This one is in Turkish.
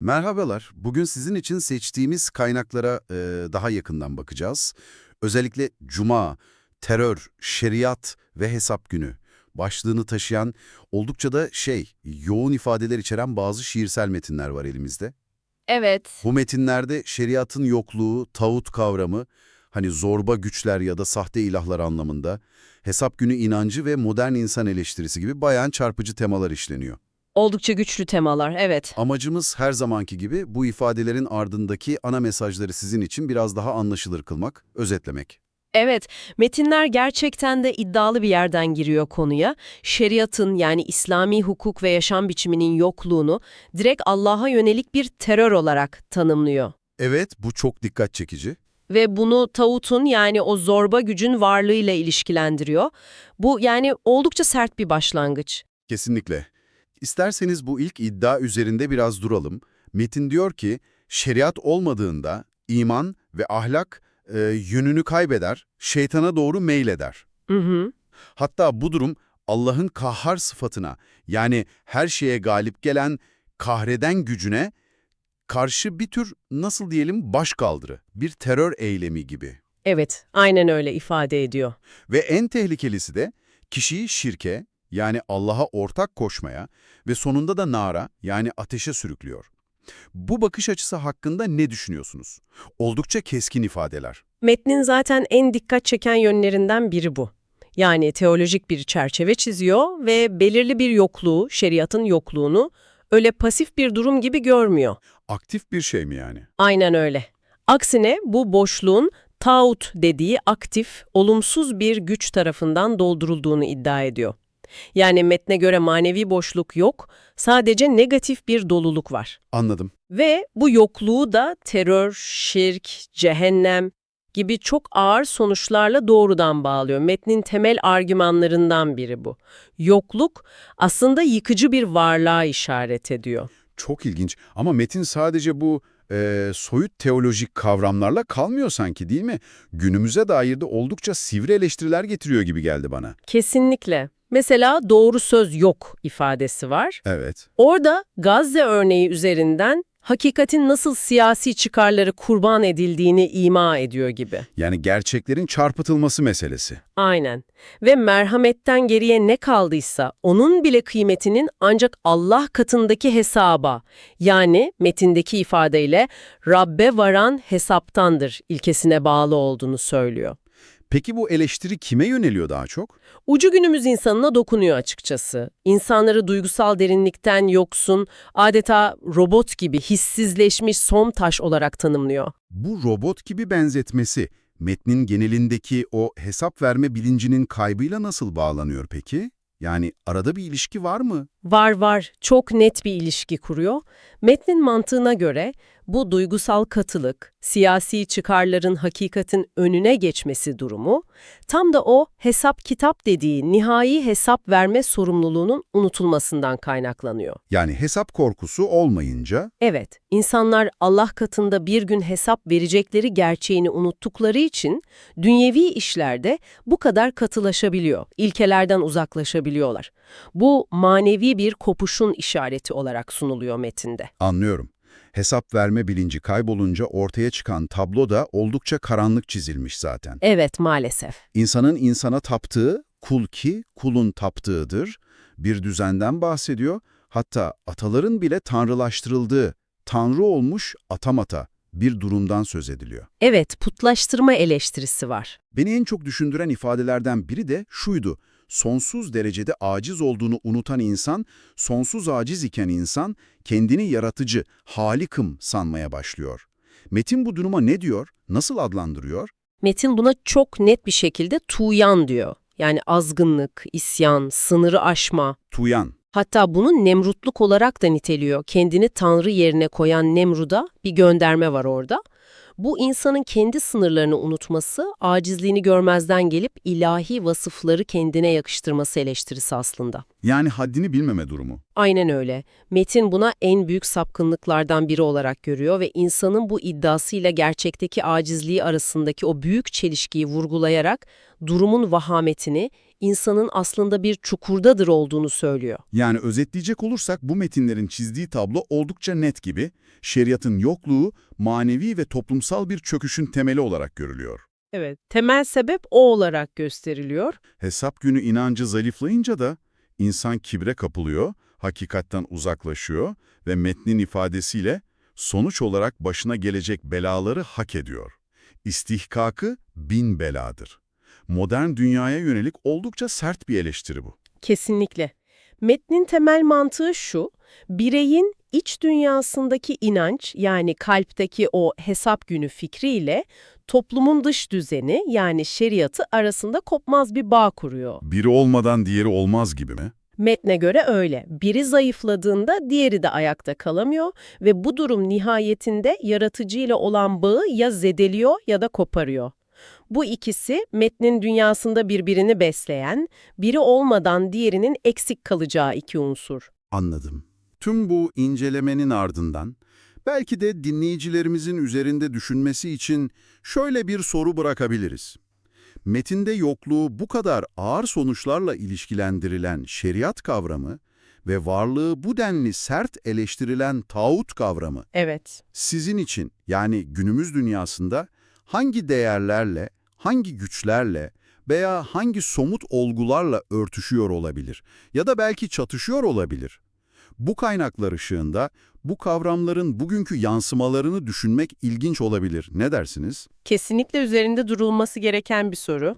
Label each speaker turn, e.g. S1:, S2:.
S1: Merhabalar. Bugün sizin için seçtiğimiz kaynaklara e, daha yakından bakacağız. Özellikle Cuma, terör, şeriat ve hesap günü başlığını taşıyan oldukça da şey, yoğun ifadeler içeren bazı şiirsel metinler var elimizde.
S2: Evet.
S1: Bu metinlerde şeriatın yokluğu, tağut kavramı, hani zorba güçler ya da sahte ilahlar anlamında, hesap günü inancı ve modern insan eleştirisi gibi bayan çarpıcı temalar işleniyor.
S2: Oldukça güçlü temalar, evet.
S1: Amacımız her zamanki gibi bu ifadelerin ardındaki ana mesajları sizin için biraz daha anlaşılır kılmak, özetlemek.
S2: Evet, metinler gerçekten de iddialı bir yerden giriyor konuya. Şeriatın yani İslami hukuk ve yaşam biçiminin yokluğunu direkt Allah'a yönelik bir terör olarak tanımlıyor.
S1: Evet, bu çok dikkat çekici.
S2: Ve bunu tağutun yani o zorba gücün varlığıyla ilişkilendiriyor. Bu yani oldukça sert bir başlangıç.
S1: Kesinlikle. İsterseniz bu ilk iddia üzerinde biraz duralım. Metin diyor ki, şeriat olmadığında iman ve ahlak e, yönünü kaybeder, şeytana doğru meyleder.
S2: Hı hı.
S1: Hatta bu durum Allah'ın kahhar sıfatına, yani her şeye galip gelen, kahreden gücüne karşı bir tür nasıl diyelim başkaldırı, bir terör eylemi gibi.
S2: Evet, aynen öyle ifade ediyor.
S1: Ve en tehlikelisi de kişiyi şirke, yani Allah'a ortak koşmaya ve sonunda da nara, yani ateşe sürüklüyor. Bu bakış açısı hakkında ne düşünüyorsunuz? Oldukça keskin ifadeler.
S2: Metnin zaten en dikkat çeken yönlerinden biri bu. Yani teolojik bir çerçeve çiziyor ve belirli bir yokluğu, şeriatın yokluğunu öyle pasif bir durum gibi görmüyor.
S1: Aktif bir şey mi yani?
S2: Aynen öyle. Aksine bu boşluğun taut dediği aktif, olumsuz bir güç tarafından doldurulduğunu iddia ediyor. Yani metne göre manevi boşluk yok, sadece negatif bir doluluk var.
S1: Anladım.
S2: Ve bu yokluğu da terör, şirk, cehennem gibi çok ağır sonuçlarla doğrudan bağlıyor. Metnin temel argümanlarından biri bu. Yokluk aslında yıkıcı bir varlığa işaret ediyor.
S1: Çok ilginç ama metin sadece bu e, soyut teolojik kavramlarla kalmıyor sanki değil mi? Günümüze dair de oldukça sivri eleştiriler getiriyor gibi geldi bana.
S2: Kesinlikle. Mesela doğru söz yok ifadesi var.
S1: Evet.
S2: Orada Gazze örneği üzerinden hakikatin nasıl siyasi çıkarları kurban edildiğini ima ediyor gibi.
S1: Yani gerçeklerin çarpıtılması meselesi.
S2: Aynen. Ve merhametten geriye ne kaldıysa onun bile kıymetinin ancak Allah katındaki hesaba yani metindeki ifadeyle Rabbe varan hesaptandır ilkesine bağlı olduğunu söylüyor.
S1: Peki bu eleştiri kime yöneliyor daha çok?
S2: Ucu günümüz insanına dokunuyor açıkçası. İnsanları duygusal derinlikten yoksun, adeta robot gibi hissizleşmiş som taş olarak tanımlıyor.
S1: Bu robot gibi benzetmesi metnin genelindeki o hesap verme bilincinin kaybıyla nasıl bağlanıyor peki? Yani arada bir ilişki var mı?
S2: Var var, çok net bir ilişki kuruyor. Metnin mantığına göre bu duygusal katılık, siyasi çıkarların hakikatin önüne geçmesi durumu, tam da o hesap kitap dediği nihai hesap verme sorumluluğunun unutulmasından kaynaklanıyor.
S1: Yani hesap korkusu olmayınca
S2: Evet, insanlar Allah katında bir gün hesap verecekleri gerçeğini unuttukları için dünyevi işlerde bu kadar katılaşabiliyor, ilkelerden uzaklaşabiliyorlar. Bu manevi bir kopuşun işareti olarak sunuluyor metinde.
S1: anlıyorum. Hesap verme bilinci kaybolunca ortaya çıkan tablo da oldukça karanlık çizilmiş zaten.
S2: Evet, maalesef.
S1: İnsanın insana taptığı, kul ki kulun taptığıdır, bir düzenden bahsediyor. Hatta ataların bile tanrılaştırıldığı, tanrı olmuş atamata bir durumdan söz ediliyor.
S2: Evet, putlaştırma eleştirisi var.
S1: Beni en çok düşündüren ifadelerden biri de şuydu. Sonsuz derecede aciz olduğunu unutan insan, sonsuz aciz iken insan kendini yaratıcı, halikım sanmaya başlıyor. Metin bu duruma ne diyor, nasıl adlandırıyor?
S2: Metin buna çok net bir şekilde tuğyan diyor. Yani azgınlık, isyan, sınırı aşma.
S1: Tuyan.
S2: Hatta bunu Nemrutluk olarak da niteliyor. Kendini Tanrı yerine koyan Nemrud'a bir gönderme var orada. Bu insanın kendi sınırlarını unutması, acizliğini görmezden gelip ilahi vasıfları kendine yakıştırması eleştirisi aslında.
S1: Yani haddini bilmeme durumu.
S2: Aynen öyle. Metin buna en büyük sapkınlıklardan biri olarak görüyor ve insanın bu iddiasıyla gerçekteki acizliği arasındaki o büyük çelişkiyi vurgulayarak durumun vahametini, insanın aslında bir çukurdadır olduğunu söylüyor.
S3: Yani özetleyecek olursak bu metinlerin çizdiği tablo oldukça net gibi, şeriatın yokluğu manevi ve toplumsal bir çöküşün temeli olarak görülüyor.
S2: Evet, temel sebep o olarak gösteriliyor.
S3: Hesap günü inancı zayıflayınca da insan kibre kapılıyor, hakikatten uzaklaşıyor ve metnin ifadesiyle sonuç olarak başına gelecek belaları hak ediyor. İstihkakı bin beladır. Modern dünyaya yönelik oldukça sert bir eleştiri bu.
S2: Kesinlikle. Metnin temel mantığı şu, bireyin iç dünyasındaki inanç yani kalpteki o hesap günü fikriyle toplumun dış düzeni yani şeriatı arasında kopmaz bir bağ kuruyor.
S3: Biri olmadan diğeri olmaz gibi mi?
S2: Metne göre öyle. Biri zayıfladığında diğeri de ayakta kalamıyor ve bu durum nihayetinde yaratıcıyla olan bağı ya zedeliyor ya da koparıyor. Bu ikisi metnin dünyasında birbirini besleyen, biri olmadan diğerinin eksik kalacağı iki unsur.
S1: Anladım. Tüm bu incelemenin ardından belki de dinleyicilerimizin üzerinde düşünmesi için şöyle bir soru bırakabiliriz. Metinde yokluğu bu kadar ağır sonuçlarla ilişkilendirilen şeriat kavramı ve varlığı bu denli sert eleştirilen tağut kavramı
S2: Evet.
S1: sizin için yani günümüz dünyasında hangi değerlerle, hangi güçlerle veya hangi somut olgularla örtüşüyor olabilir ya da belki çatışıyor olabilir? Bu kaynaklar ışığında bu kavramların bugünkü yansımalarını düşünmek ilginç olabilir. Ne dersiniz?
S2: Kesinlikle üzerinde durulması gereken bir soru.